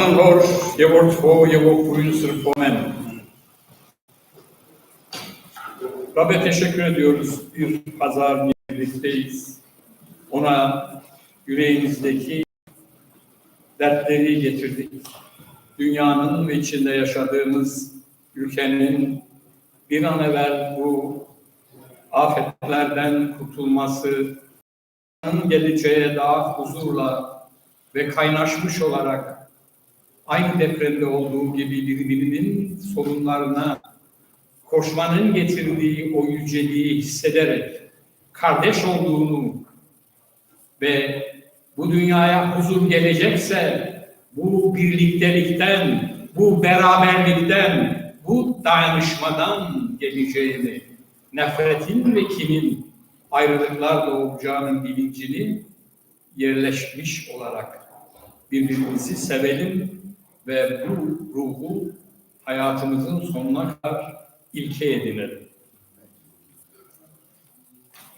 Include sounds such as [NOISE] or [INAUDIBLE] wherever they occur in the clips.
Manilor, Yevortfo, Yevokuyun Pomen. Rabbe teşekkür ediyoruz. Bir pazar birlikteyiz. Ona yüreğimizdeki dertleri getirdik. Dünyanın ve içinde yaşadığımız ülkenin bir an evvel bu afetlerden kurtulması, geleceğe daha huzurla ve kaynaşmış olarak aynı depremde olduğu gibi birbirinin sorunlarına koşmanın getirdiği o yüceliği hissederek kardeş olduğunu ve bu dünyaya huzur gelecekse bu birliktelikten, bu beraberlikten, bu dayanışmadan geleceğini, nefretin ve kinin ayrılıklar doğacağının bilincini yerleşmiş olarak birbirimizi sevelim ve bu ruhu hayatımızın sonuna kadar ilke edinelim.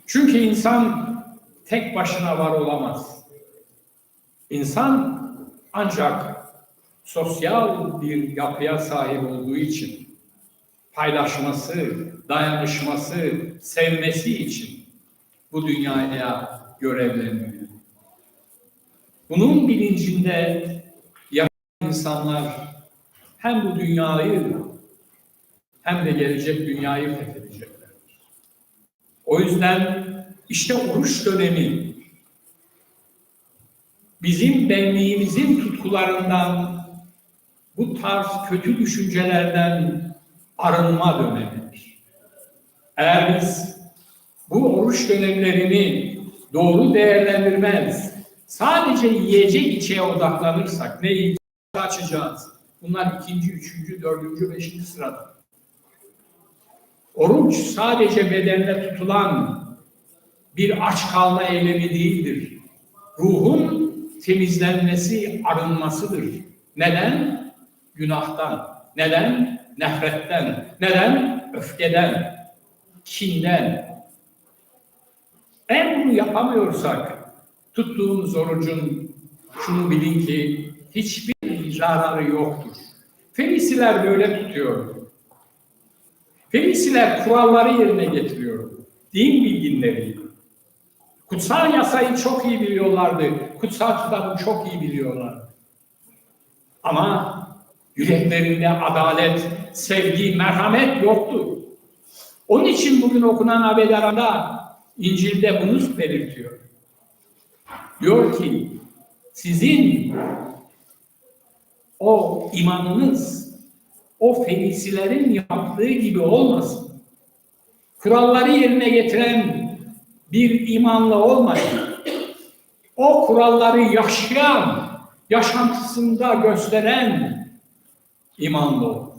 Çünkü insan tek başına var olamaz. İnsan ancak sosyal bir yapıya sahip olduğu için paylaşması, dayanışması, sevmesi için bu dünyaya görevleniyor. Bunun bilincinde insanlar hem bu dünyayı hem de gelecek dünyayı fethedeceklerdir. O yüzden işte oruç dönemi bizim benliğimizin tutkularından bu tarz kötü düşüncelerden arınma dönemidir. Eğer biz bu oruç dönemlerini doğru değerlendirmez, sadece yiyecek içeye odaklanırsak, ne yiyeceğiz, açacağız. Bunlar ikinci, üçüncü, dördüncü, beşinci sırada. Oruç sadece bedenle tutulan bir aç kalma eylemi değildir. Ruhun temizlenmesi, arınmasıdır. Neden? Günahtan. Neden? Nefretten. Neden? Öfkeden. Kinden. Eğer bunu yapamıyorsak tuttuğumuz orucun şunu bilin ki hiçbir zararı yoktur. Felisiler böyle tutuyor. Felisiler kuralları yerine getiriyor. Din bilginleri. Kutsal yasayı çok iyi biliyorlardı. Kutsal kitabı çok iyi biliyorlardı. Ama yüreklerinde adalet, sevgi, merhamet yoktu. Onun için bugün okunan haberlerinde İncil'de bunu belirtiyor. Diyor ki sizin o imanınız o felisilerin yaptığı gibi olmasın. Kuralları yerine getiren bir imanla olmayın. O kuralları yaşayan, yaşantısında gösteren imanlı olun.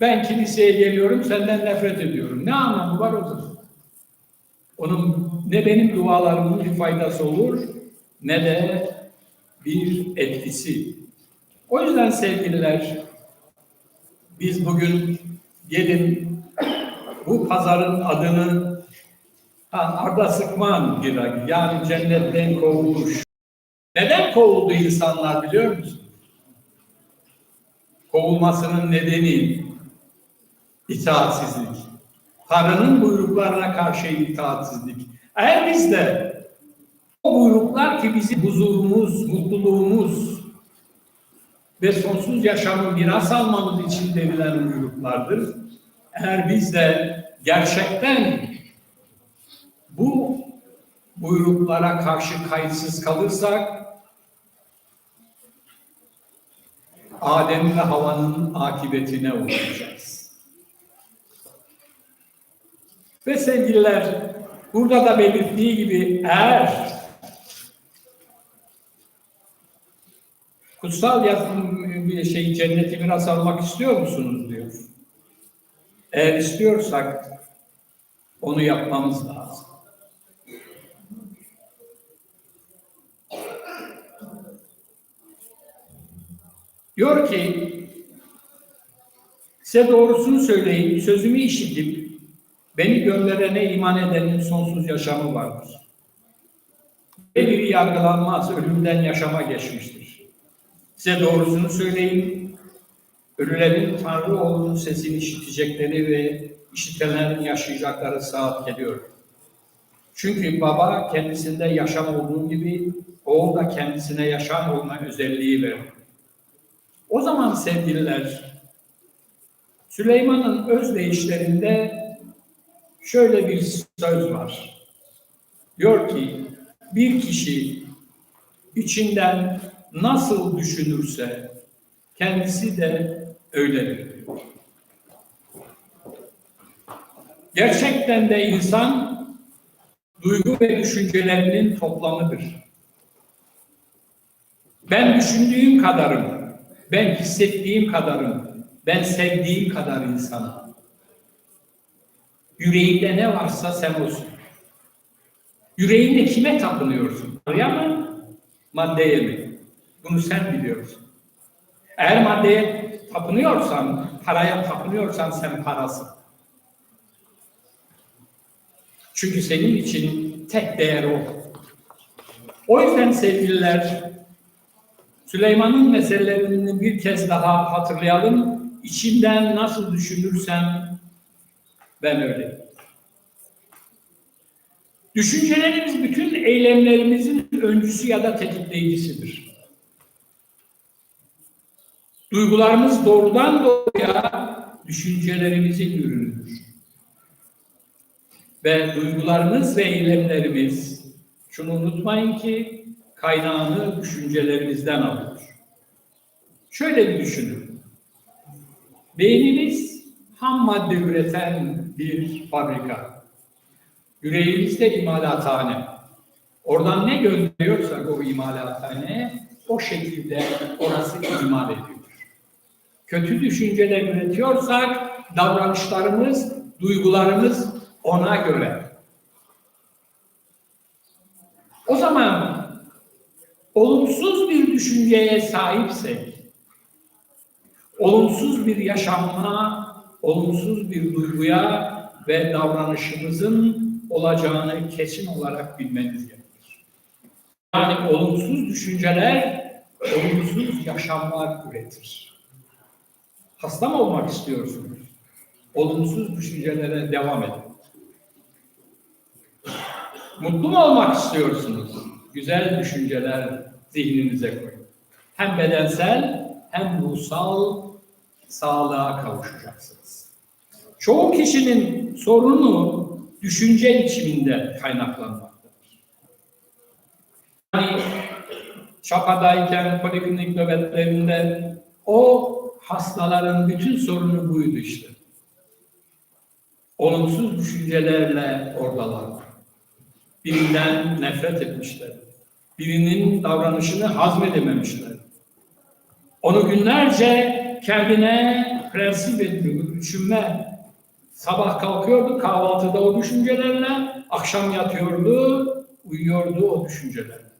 Ben kiliseye geliyorum, senden nefret ediyorum. Ne anlamı var o zaman? Onun ne benim dualarımın bir faydası olur, ne de bir etkisi. O yüzden sevgililer, biz bugün gelin bu pazarın adını ha, Arda Sıkman Giragi, yani cennetten kovulmuş. Neden kovuldu insanlar biliyor musun? Kovulmasının nedeni itaatsizlik. Tanrı'nın buyruklarına karşı itaatsizlik. Eğer biz de o buyruklar ki bizim huzurumuz, mutluluğumuz ve sonsuz yaşamı miras almamız için verilen buyruklardır. Eğer biz de gerçekten bu buyruklara karşı kayıtsız kalırsak Adem ve Hava'nın akıbetine uğrayacağız. Ve sevgililer, burada da belirttiği gibi eğer kutsal yazım şey cenneti miras almak istiyor musunuz diyor. Eğer istiyorsak onu yapmamız lazım. Diyor ki size doğrusunu söyleyin, sözümü işitip beni gönderene iman edenin sonsuz yaşamı vardır. biri yargılanmaz, ölümden yaşama geçmiştir. Size doğrusunu söyleyeyim, ölülerin Tanrı oğlunun sesini işitecekleri ve işitenlerin yaşayacakları saat geliyor. Çünkü baba kendisinde yaşam olduğu gibi oğul da kendisine yaşam olma özelliği verir. O zaman sevgililer, Süleyman'ın özdeyişlerinde şöyle bir söz var. Diyor ki, bir kişi içinden nasıl düşünürse kendisi de öyledir. Gerçekten de insan duygu ve düşüncelerinin toplamıdır. Ben düşündüğüm kadarım, ben hissettiğim kadarım, ben sevdiğim kadar insanım. Yüreğinde ne varsa sen olsun. Yüreğinde kime tapınıyorsun? Paraya mı? Maddeye mi? Bunu sen biliyorsun. Eğer maddeye tapınıyorsan, paraya tapınıyorsan sen parasın. Çünkü senin için tek değer o. O yüzden sevgililer, Süleyman'ın meselelerini bir kez daha hatırlayalım. İçimden nasıl düşünürsem ben öyle. Düşüncelerimiz bütün eylemlerimizin öncüsü ya da tetikleyicisidir. Duygularımız doğrudan doğruya düşüncelerimizin ürünüdür. Ve duygularımız ve eylemlerimiz, şunu unutmayın ki kaynağını düşüncelerimizden alıyor. Şöyle bir düşünün. Beynimiz ham madde üreten bir fabrika. Yüreğimiz de imalathane. Oradan ne gönderiyorsak o imalathaneye o şekilde orası imal ediyor. Kötü düşünceler üretiyorsak davranışlarımız, duygularımız ona göre. O zaman olumsuz bir düşünceye sahipsek, olumsuz bir yaşamına, olumsuz bir duyguya ve davranışımızın olacağını kesin olarak bilmeniz gerekir. Yani olumsuz düşünceler olumsuz yaşamlar üretir. Hasta mı olmak istiyorsunuz? Olumsuz düşüncelere devam edin. Mutlu mu olmak istiyorsunuz? Güzel düşünceler zihninize koyun. Hem bedensel hem ruhsal sağlığa kavuşacaksınız. Çoğu kişinin sorunu düşünce biçiminde kaynaklanmaktadır. Yani Çapa'dayken poliklinik nöbetlerinde o hastaların bütün sorunu buydu işte. Olumsuz düşüncelerle oradalar. Birinden nefret etmişler. Birinin davranışını hazmedememişler. Onu günlerce kendine prensip ediyordu, düşünme. Sabah kalkıyordu kahvaltıda o düşüncelerle, akşam yatıyordu, uyuyordu o düşüncelerle.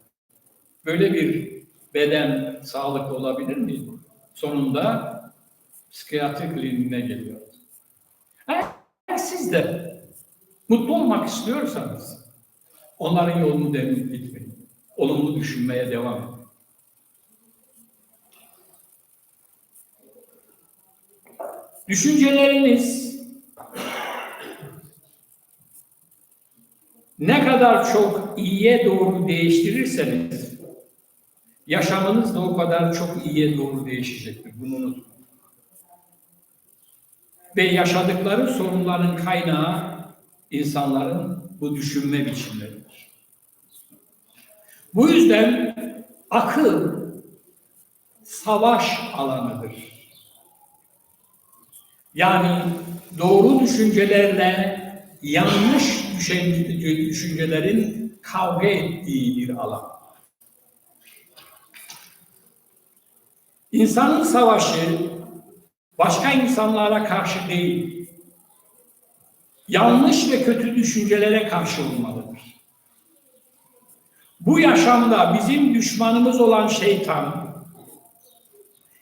Böyle bir beden sağlıklı olabilir mi? Sonunda psikiyatri kliniğine geliyor. Eğer siz de mutlu olmak istiyorsanız onların yolunu demin gitmeyin. Olumlu düşünmeye devam edin. Düşünceleriniz ne kadar çok iyiye doğru değiştirirseniz yaşamınız da o kadar çok iyiye doğru değişecektir. Bunu unutmayın. Ve yaşadıkları sorunların kaynağı insanların bu düşünme biçimleridir. Bu yüzden akıl savaş alanıdır. Yani doğru düşüncelerle yanlış düşüncelerin kavga ettiği bir alan. İnsanın savaşı başka insanlara karşı değil, yanlış ve kötü düşüncelere karşı olmalıdır. Bu yaşamda bizim düşmanımız olan şeytan,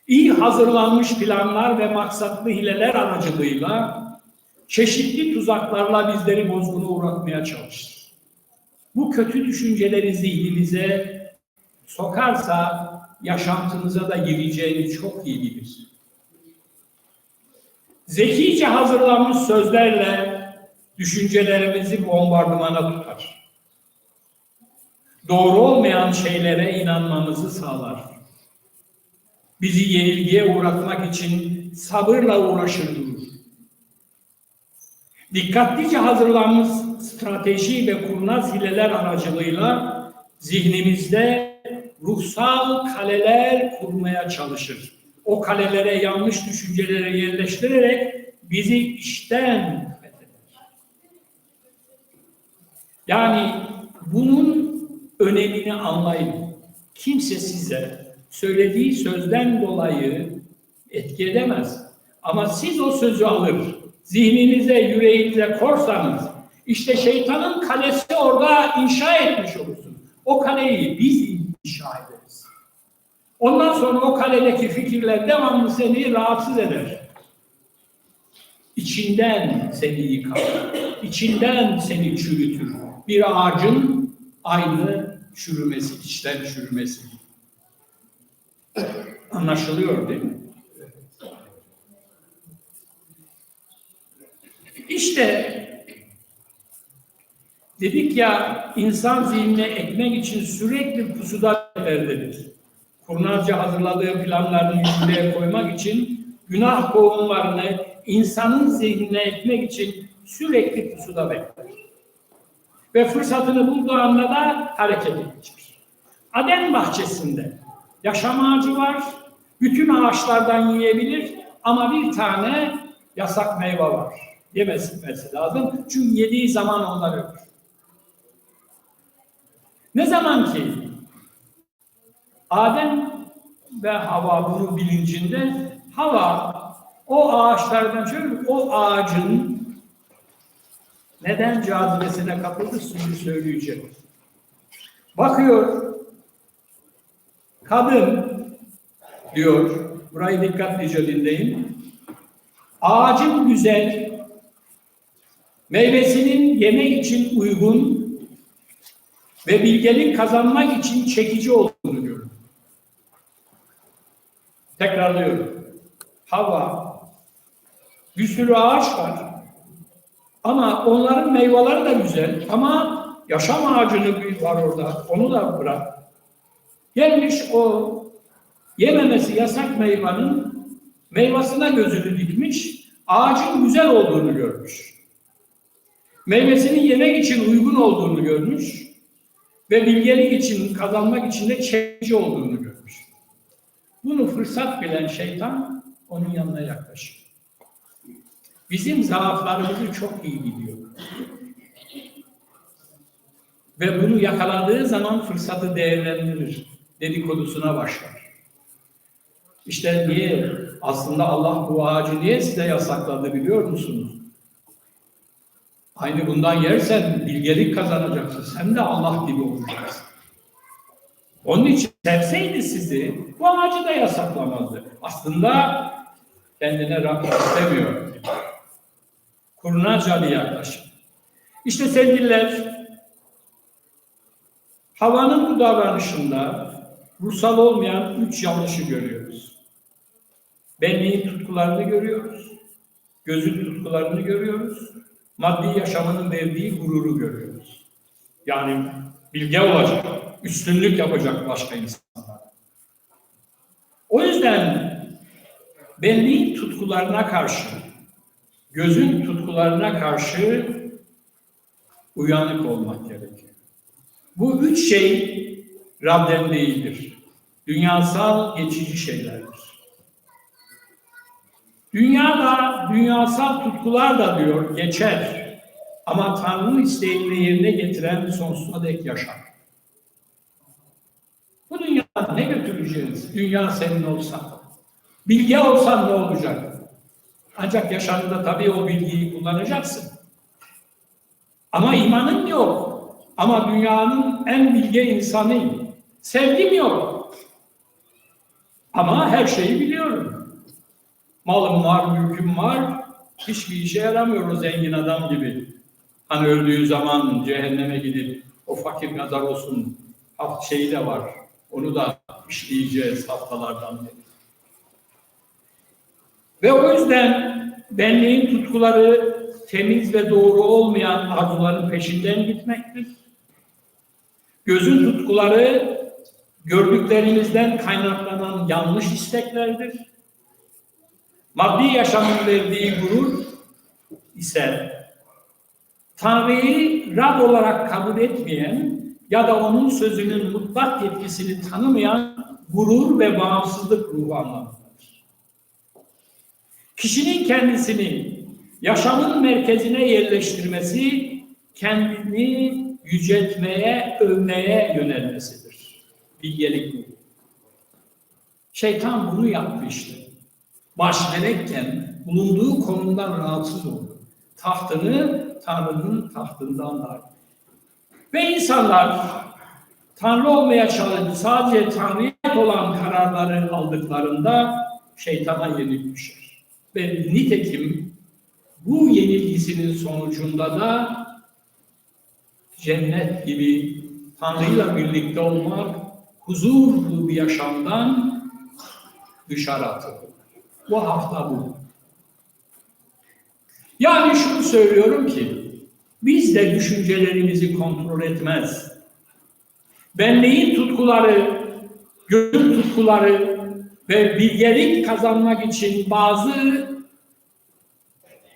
iyi hazırlanmış planlar ve maksatlı hileler aracılığıyla çeşitli tuzaklarla bizleri bozguna uğratmaya çalışır. bu kötü düşünceleri zihninize sokarsa yaşantınıza da gireceğini çok iyi bilir. Zekice hazırlanmış sözlerle düşüncelerimizi bombardımana tutar. Doğru olmayan şeylere inanmamızı sağlar. Bizi yenilgiye uğratmak için sabırla uğraşır durur. Dikkatlice hazırlanmış strateji ve kurnaz hileler aracılığıyla zihnimizde ruhsal kaleler kurmaya çalışır. O kalelere yanlış düşünceleri yerleştirerek bizi işten fetheder. Yani bunun önemini anlayın. Kimse size söylediği sözden dolayı etki edemez. Ama siz o sözü alır, zihninize, yüreğinize korsanız, işte şeytanın kalesi orada inşa etmiş olursun. O kaleyi biz inşa ederiz. Sonra o kaledeki fikirler devamlı seni rahatsız eder. İçinden seni yıkar, içinden seni çürütür. Bir ağacın aynı çürümesi, içten çürümesi. Anlaşılıyor değil mi? İşte dedik ya insan zihnine ekmek için sürekli pusuda dedik. Kurnazca hazırladığı planlarını yürürlüğe koymak için günah kovumlarını insanın zihnine ekmek için sürekli pusuda bekler. Ve fırsatını bulduğu anda da harekete geçer. Adem bahçesinde yaşam ağacı var, bütün ağaçlardan yiyebilir ama bir tane yasak meyve var. Yemesi lazım çünkü yediği zaman onlar ölür. Ne zaman ki Adem ve Hava bunu bilincinde Hava o ağaçlardan şöyle o ağacın neden cazibesine kapıldı şimdi söyleyeceğim. Bakıyor kadın diyor burayı dikkatlice dinleyin. Ağacın güzel meyvesinin yemek için uygun ve bilgelik kazanmak için çekici olduğunu. Tekrarlıyorum. Hava, bir sürü ağaç var. Ama onların meyveleri de güzel. Ama yaşam ağacını bir var orada. Onu da bırak. Gelmiş o yememesi yasak meyvanın meyvasına gözünü dikmiş. Ağacın güzel olduğunu görmüş. Meyvesinin yemek için uygun olduğunu görmüş. Ve bilgelik için, kazanmak için de çekici olduğunu görmüş. Bunu fırsat bilen şeytan onun yanına yaklaşır. Bizim zaaflarımızı çok iyi biliyor. Ve bunu yakaladığı zaman fırsatı değerlendirir. Dedikodusuna başlar. İşte niye? Aslında Allah bu ağacı niye size yasakladı biliyor musunuz? Aynı bundan yersen bilgelik kazanacaksın. Sen de Allah gibi olacaksın. Onun için sevseydi sizi bu ağacı da yasaklamazdı. Aslında kendine rakip istemiyor. Kurnazca bir yaklaşım. İşte sevgililer havanın bu davranışında ruhsal olmayan üç yanlışı görüyoruz. Benliğin tutkularını görüyoruz. Gözün tutkularını görüyoruz. Maddi yaşamının verdiği gururu görüyoruz. Yani bilge olacak, üstünlük yapacak başka insanlar. O yüzden benliğin tutkularına karşı, gözün tutkularına karşı uyanık olmak gerekiyor. Bu üç şey Rab'den değildir. Dünyasal geçici şeylerdir. Dünyada dünyasal tutkular da diyor geçer. Ama Tanrı'nın isteğini yerine getiren sonsuza dek yaşar. Ne götüreceğiz? Dünya senin olsa. Bilge olsan ne olacak? Ancak yaşamında tabii o bilgiyi kullanacaksın. Ama imanın yok. Ama dünyanın en bilge insanıyım. Sevgim yok. Ama her şeyi biliyorum. Malım var, mülküm var. Hiçbir işe yaramıyor o zengin adam gibi. Hani öldüğü zaman cehenneme gidip O fakir kadar olsun şeyi de var. Onu da işleyeceğiz haftalardan beri. Ve o yüzden benliğin tutkuları temiz ve doğru olmayan arzuların peşinden gitmektir. Gözün tutkuları gördüklerimizden kaynaklanan yanlış isteklerdir. Maddi yaşamın verdiği gurur ise Tanrı'yı Rab olarak kabul etmeyen ya da onun sözünün mutlak yetkisini tanımayan gurur ve bağımsızlık ruhu anlamındadır. Kişinin kendisini yaşamın merkezine yerleştirmesi, kendini yüceltmeye, övmeye yönelmesidir. Bilgelik bu. Şeytan bunu yaptı işte. Baş melekken bulunduğu konumdan rahatsız oldu. Tahtını Tanrı'nın tahtından da. Ve insanlar Tanrı olmaya çalıştı. Sadece Tanrı'ya olan kararları aldıklarında şeytana yenilmişler. Ve nitekim bu yenilgisinin sonucunda da cennet gibi Tanrı'yla birlikte olmak, huzurlu bir yaşamdan dışarı atıldı. Bu hafta bu. Yani şunu söylüyorum ki, biz de düşüncelerimizi kontrol etmez. Benliğin tutkuları, gönül tutkuları ve bilgelik kazanmak için bazı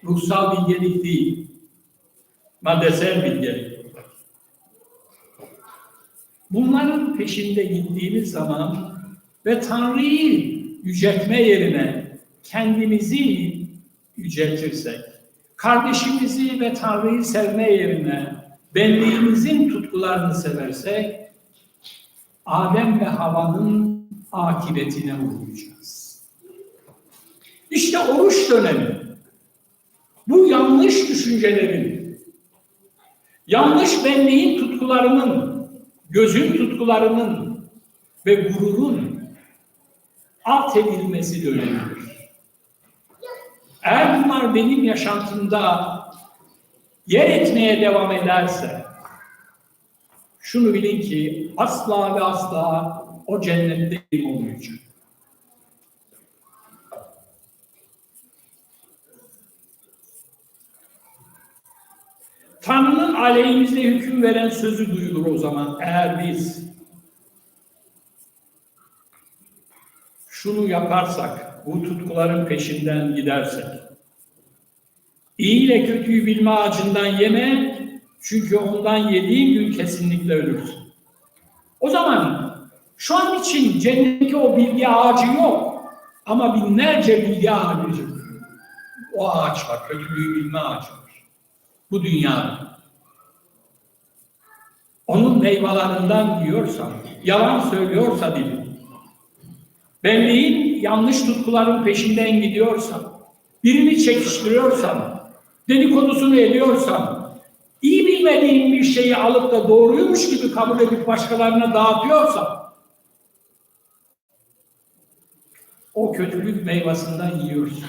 ruhsal bilgelik değil, maddesel bilgelik. Bunların peşinde gittiğimiz zaman ve Tanrı'yı yüceltme yerine kendimizi yüceltirsek, kardeşimizi ve Tanrı'yı sevme yerine benliğimizin tutkularını seversek, Adem ve Hava'nın akıbetine uğrayacağız. İşte oruç dönemi. Bu yanlış düşüncelerin, yanlış benliğin tutkularının, gözün tutkularının ve gururun alt edilmesi dönemidir. Eğer bunlar benim yaşantımda yer etmeye devam ederse, şunu bilin ki asla ve asla o cennette olmayacak. Tanrı'nın aleyhimizde hüküm veren sözü duyulur o zaman eğer biz şunu yaparsak, bu tutkuların peşinden gidersek. İyi ile kötüyü bilme ağacından yeme, çünkü ondan yediğin gün kesinlikle ölürsün. O zaman şu an için cennetteki o bilgi ağacı yok. Ama binlerce bilgi ağacı. O ağaç var, kötülüğü bilme ağacı var. Bu dünyada. Onun meyvelerinden yiyorsan, yalan söylüyorsa dilin, benliğin yanlış tutkuların peşinden gidiyorsan, birini çekiştiriyorsan, dedikodusunu ediyorsan, iyi bilmediğin bir şeyi alıp da doğruymuş gibi kabul edip başkalarına dağıtıyorsan, o kötülük meyvasından yiyorsun.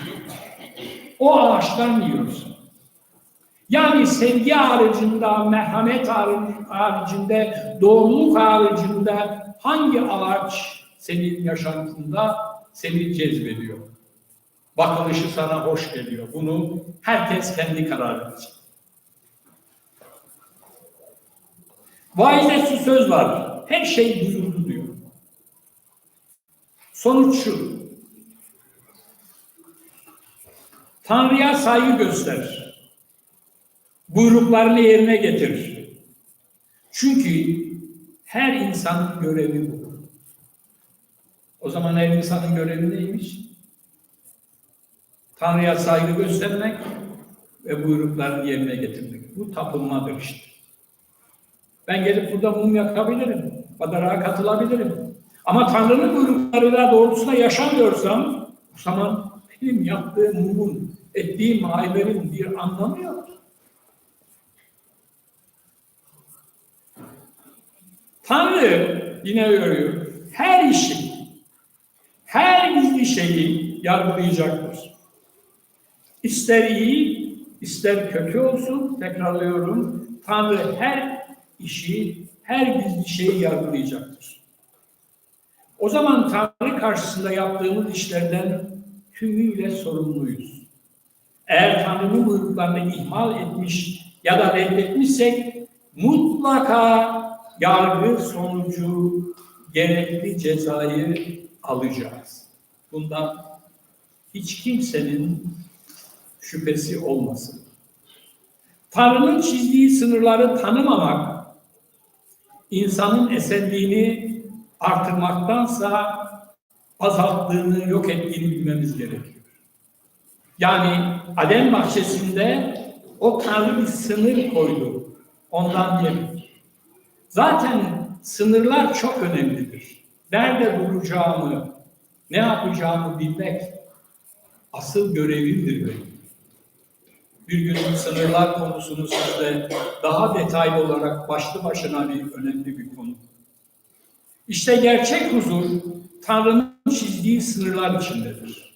O ağaçtan yiyorsun. Yani sevgi haricinde, merhamet haricinde, doğruluk haricinde hangi ağaç senin yaşantında seni cezbediyor? Bakılışı sana hoş geliyor. Bunu herkes kendi kararı verecek. Vaizde şu söz var. Her şey duyuldu diyor. Sonuç şu. Tanrı'ya saygı göster. Buyruklarını yerine getir. Çünkü her insanın görevi bu. O zaman her insanın görevi neymiş? Tanrı'ya saygı göstermek ve buyruklarını yerine getirmek. Bu tapınmadır işte. Ben gelip burada mum yakabilirim. Badarağa katılabilirim. Ama Tanrı'nın buyruklarıyla doğrultusunda yaşamıyorsam o zaman benim yaptığım mumun, ettiğim hayberin bir anlamı yok. Tanrı yine görüyor. Her işi, her gizli şeyi yargılayacaktır. İster iyi, ister kötü olsun, tekrarlıyorum. Tanrı her işi, her gizli şeyi yargılayacaktır. O zaman Tanrı karşısında yaptığımız işlerden tümüyle sorumluyuz. Eğer Tanrı'nın buyruklarını ihmal etmiş ya da reddetmişsek mutlaka yargı sonucu gerekli cezayı alacağız. Bundan hiç kimsenin şüphesi olmasın. Tanrı'nın çizdiği sınırları tanımamak, insanın esenliğini artırmaktansa azalttığını, yok ettiğini bilmemiz gerekiyor. Yani Adem bahçesinde o Tanrı bir sınır koydu. Ondan yemek. Zaten sınırlar çok önemlidir. Nerede duracağımı, ne yapacağımı bilmek asıl görevimdir benim. Bir gün sınırlar konusunu sizle daha detaylı olarak başlı başına bir önemli bir konu. İşte gerçek huzur Tanrı'nın çizdiği sınırlar içindedir.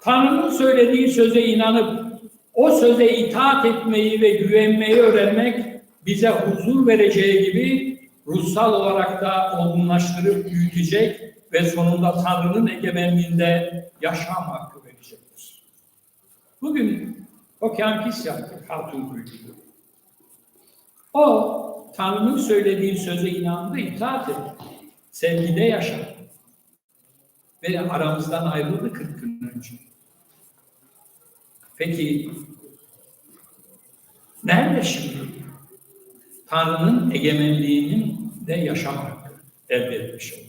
Tanrı'nın söylediği söze inanıp o söze itaat etmeyi ve güvenmeyi öğrenmek bize huzur vereceği gibi ruhsal olarak da olgunlaştırıp büyütecek ve sonunda Tanrı'nın egemenliğinde yaşam hakkı verecektir. Bugün Okyankis yaptık Hatun Kuyucu'da. O Tanrı'nın söylediği söze inandı, itaat etti. Sevgide yaşadı. Ve aramızdan ayrıldı 40 gün önce. Peki nerede şimdi? Tanrı'nın egemenliğinin de yaşam hakkı elde etmiş olur.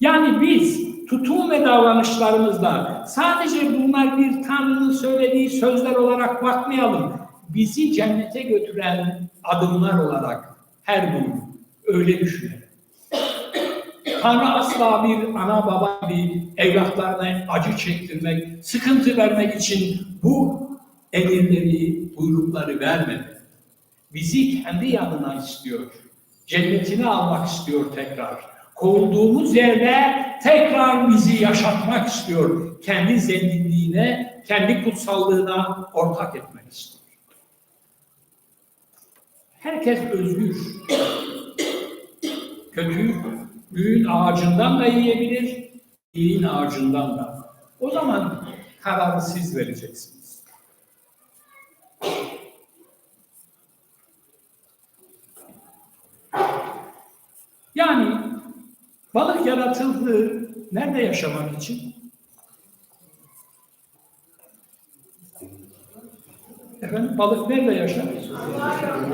Yani biz tutum ve davranışlarımızda sadece bunlar bir Tanrı'nın söylediği sözler olarak bakmayalım. Bizi cennete götüren adımlar olarak her gün öyle düşünelim. Tanrı asla bir ana baba gibi evlatlarına acı çektirmek, sıkıntı vermek için bu emirleri, buyrukları vermedi. Bizi kendi yanına istiyor. Cennetini almak istiyor tekrar. Kovulduğumuz yerde tekrar bizi yaşatmak istiyor. Kendi zenginliğine, kendi kutsallığına ortak etmek istiyor. Herkes özgür. Kötü, büyün ağacından da yiyebilir, iyiğin ağacından da. O zaman kararı siz vereceksiniz. Yani balık yaratıldı nerede yaşamak için? Efendim balık nerede yaşar?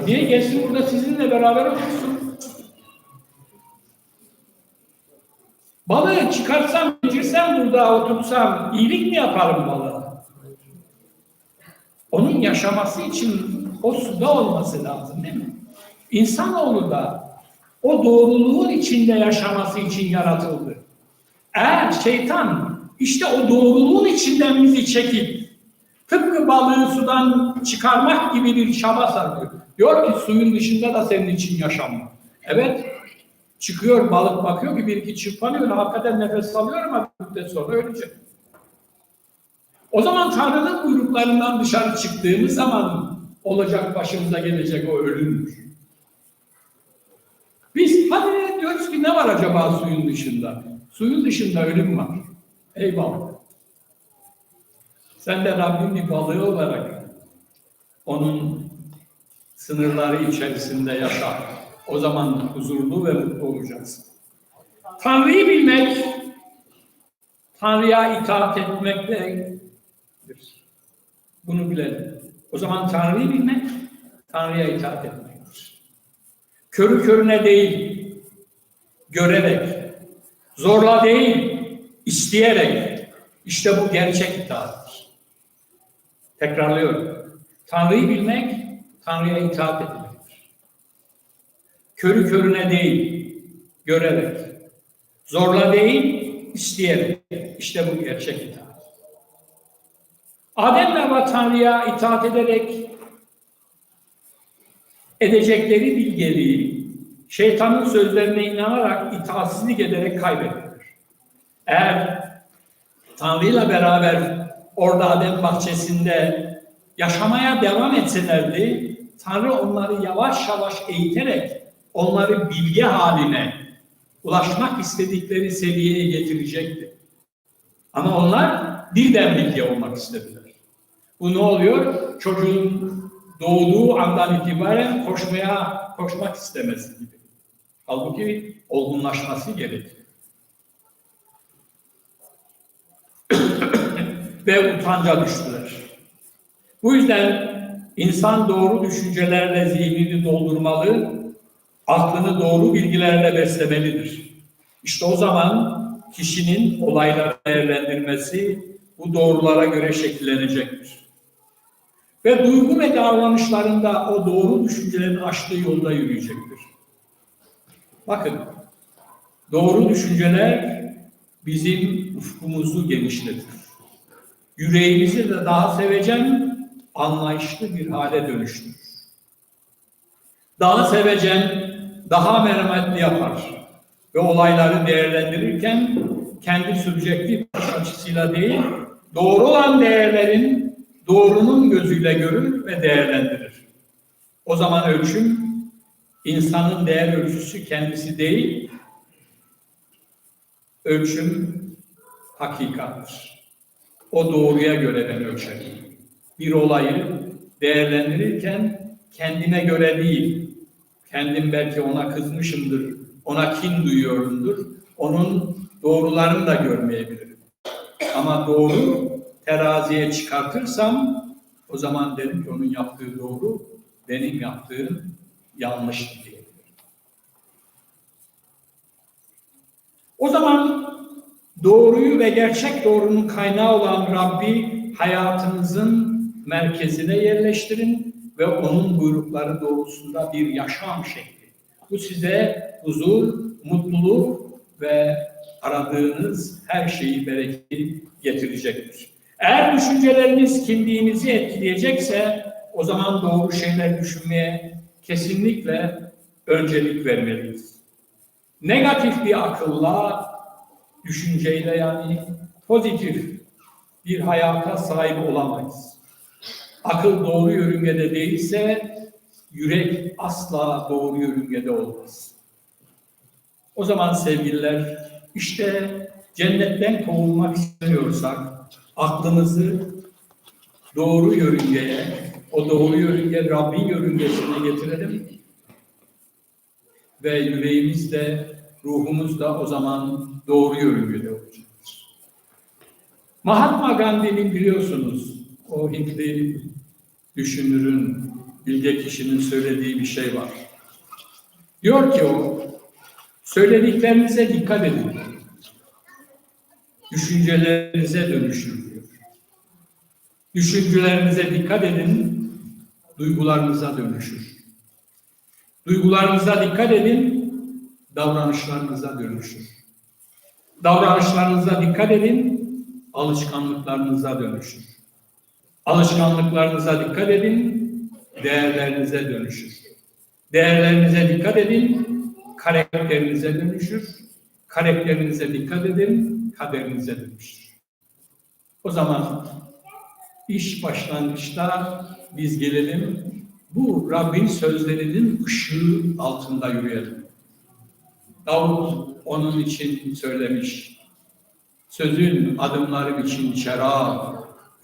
Niye gelsin burada sizinle beraber otursun? Balığı çıkarsam, geçirsem burada otursam iyilik mi yaparım balığa? Onun yaşaması için o suda olması lazım değil mi? İnsanoğlu da o doğruluğun içinde yaşaması için yaratıldı. Eğer şeytan işte o doğruluğun içinden bizi çekip tıpkı balığı sudan çıkarmak gibi bir çaba sarıyor. Diyor ki suyun dışında da senin için yaşam Evet, çıkıyor balık bakıyor ki bir iki çırpanıyor, hakikaten nefes alıyor ama bir müddet sonra ölecek. O zaman Tanrı'nın buyruklarından dışarı çıktığımız zaman olacak başımıza gelecek o ölümdür. Biz hadi diyoruz ki ne var acaba suyun dışında? Suyun dışında ölüm var. Eyvallah. Sen de Rabbin bir balığı olarak onun sınırları içerisinde yaşa. O zaman huzurlu ve mutlu olacaksın. Tanrı'yı bilmek, Tanrı'ya itaat etmekle bunu bilelim. O zaman Tanrı'yı bilmek, Tanrı'ya itaat etmektir. Körü körüne değil, görerek, zorla değil, isteyerek. İşte bu gerçek itaattir. Tekrarlıyorum. Tanrı'yı bilmek, Tanrı'ya itaat etmektir. Körü körüne değil, görerek. Zorla değil, isteyerek. İşte bu gerçek itaat. Adem ve Tanrı'ya itaat ederek edecekleri bilgeliği şeytanın sözlerine inanarak itaatsizlik ederek kaybettiler. Eğer Tanrı'yla beraber orada Adem bahçesinde yaşamaya devam etselerdi Tanrı onları yavaş yavaş eğiterek onları bilge haline ulaşmak istedikleri seviyeye getirecekti. Ama onlar birden bilge olmak istediler. Bu ne oluyor? Çocuğun doğduğu andan itibaren koşmaya koşmak istemesi gibi. Halbuki olgunlaşması gerekiyor. [COUGHS] Ve utanca düştüler. Bu yüzden insan doğru düşüncelerle zihnini doldurmalı, aklını doğru bilgilerle beslemelidir. İşte o zaman kişinin olayları değerlendirmesi bu doğrulara göre şekillenecektir. Ve duygu ve davranışlarında o doğru düşüncelerin açtığı yolda yürüyecektir. Bakın, doğru düşünceler bizim ufkumuzu genişletir. Yüreğimizi de daha sevecen, anlayışlı bir hale dönüştürür. Daha sevecen, daha merhametli yapar ve olayları değerlendirirken kendi subjektif açısıyla değil, doğru olan değerlerin doğrunun gözüyle görür ve değerlendirir. O zaman ölçüm insanın değer ölçüsü kendisi değil, ölçüm hakikattir. O doğruya göre ben ölçerim. Bir olayı değerlendirirken kendine göre değil, kendim belki ona kızmışımdır, ona kin duyuyorumdur, onun doğrularını da görmeyebilirim. Ama doğru teraziye çıkartırsam o zaman derim ki onun yaptığı doğru, benim yaptığım yanlış diyebilirim. O zaman doğruyu ve gerçek doğrunun kaynağı olan Rabbi hayatınızın merkezine yerleştirin ve onun buyrukları doğrusunda bir yaşam şekli. Bu size huzur, mutluluk ve aradığınız her şeyi bereketi getirecektir. Eğer düşünceleriniz kimliğinizi etkileyecekse o zaman doğru şeyler düşünmeye kesinlikle öncelik vermeliyiz. Negatif bir akılla, düşünceyle yani pozitif bir hayata sahip olamayız. Akıl doğru yörüngede değilse yürek asla doğru yörüngede olmaz. O zaman sevgililer işte cennetten kovulmak istemiyorsak aklımızı doğru yörüngeye, o doğru yörünge Rabbin yörüngesine getirelim. Ve yüreğimiz de, ruhumuz da o zaman doğru yörüngede olacaktır. Mahatma Gandhi'nin biliyorsunuz, o Hintli düşünürün, bilge kişinin söylediği bir şey var. Diyor ki o, söylediklerinize dikkat edin. Düşüncelerinize dönüşür diyor. Düşüncelerinize dikkat edin, duygularınıza dönüşür. Duygularınıza dikkat edin, davranışlarınıza dönüşür. Davranışlarınıza dikkat edin, alışkanlıklarınıza dönüşür. Alışkanlıklarınıza dikkat edin, değerlerinize dönüşür. Değerlerinize dikkat edin, karakterinize dönüşür. Karakterinize dikkat edin, kaderinize dönüşür. O zaman iş başlangıçta biz gelelim, bu Rabbin sözlerinin ışığı altında yürüyelim. Davut onun için söylemiş. Sözün adımlarım için şerab,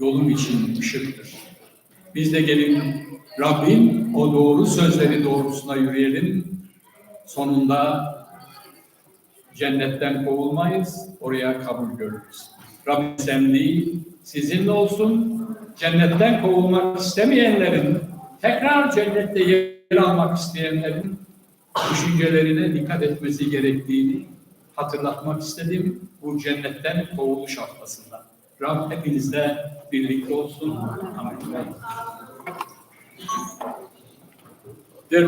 yolum için ışıktır. Biz de gelin Rabbin o doğru sözleri doğrusuna yürüyelim. Sonunda cennetten kovulmayız, oraya kabul görürüz. Rabbin semliği sizinle olsun. Cennetten kovulmak istemeyenlerin, tekrar cennette yer almak isteyenlerin düşüncelerine dikkat etmesi gerektiğini hatırlatmak istedim bu cennetten kovuluş haftasında. Rab hepinizle birlikte olsun. Amin. Der